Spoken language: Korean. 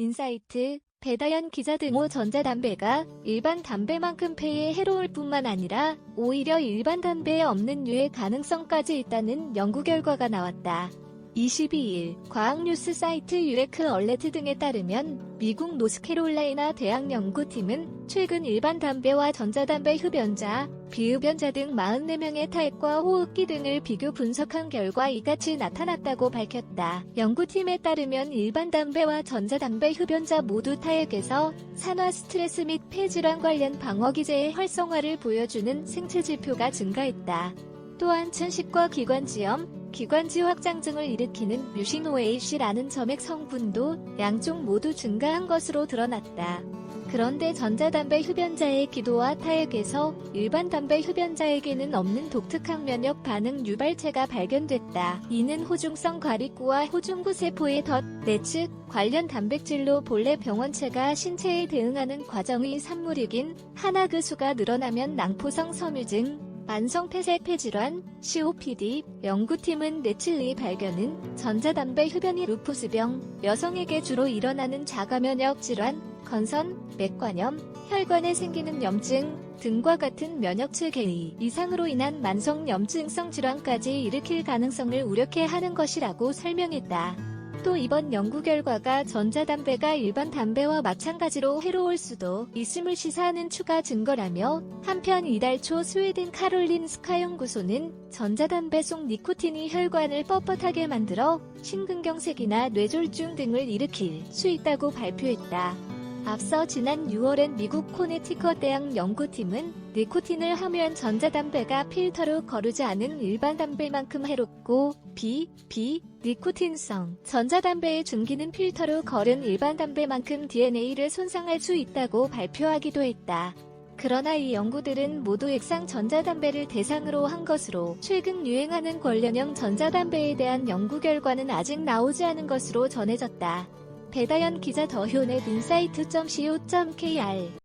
인사이트, 배다연 기자 등호 전자담배가 일반 담배만큼 폐에 해로울 뿐만 아니라 오히려 일반 담배에 없는 유해 가능성까지 있다는 연구 결과가 나왔다. 22일 과학뉴스 사이트 유레크 얼레트 등에 따르면 미국 노스캐롤라이나 대학 연구팀은 최근 일반 담배와 전자담배 흡연자, 비흡연자 등 44명의 타액과 호흡기 등을 비교 분석한 결과 이같이 나타났다고 밝혔다. 연구팀에 따르면 일반 담배와 전자담배 흡연자 모두 타액에서 산화 스트레스 및 폐질환 관련 방어기제의 활성화를 보여주는 생체 지표가 증가했다. 또한 천식과 기관지염, 기관지 확장증을 일으키는 뮤시노에이시라는 점액 성분도 양쪽 모두 증가한 것으로 드러났다. 그런데 전자담배 흡연자의 기도와 타액에서 일반 담배 흡연자에게는 없는 독특한 면역 반응 유발체가 발견됐다. 이는 호중성 과립구와 호중구 세포의 덧, 내측 관련 단백질로 본래 병원체가 신체에 대응하는 과정의 산물이긴 하나 그 수가 늘어나면 낭포성 섬유증, 만성폐쇄 폐질환, COPD, 연구팀은 내칠리 발견은 전자담배 흡연이 루푸스병, 여성에게 주로 일어나는 자가면역 질환, 건선, 맥관염, 혈관에 생기는 염증 등과 같은 면역 체계 이상으로 인한 만성 염증성 질환까지 일으킬 가능성을 우려케 하는 것이라고 설명했다. 또 이번 연구 결과가 전자담배가 일반 담배와 마찬가지로 해로울 수도 있음을 시사하는 추가 증거라며 한편 이달 초 스웨덴 카롤린 스카 연구소는 전자담배 속 니코틴이 혈관을 뻣뻣하게 만들어 심근경색이나 뇌졸중 등을 일으킬 수 있다고 발표했다. 앞서 지난 6월엔 미국 코네티컷 대학 연구팀은 니코틴을 함유한 전자담배가 필터로 거르지 않은 일반 담배만큼 해롭고 비, 비, 니코틴성 전자담배의 중기는 필터로 거른 일반 담배만큼 DNA를 손상할 수 있다고 발표하기도 했다. 그러나 이 연구들은 모두 액상 전자담배를 대상으로 한 것으로 최근 유행하는 관련형 전자담배에 대한 연구 결과는 아직 나오지 않은 것으로 전해졌다. 배다연 기자 더효넷 인사이트.co.kr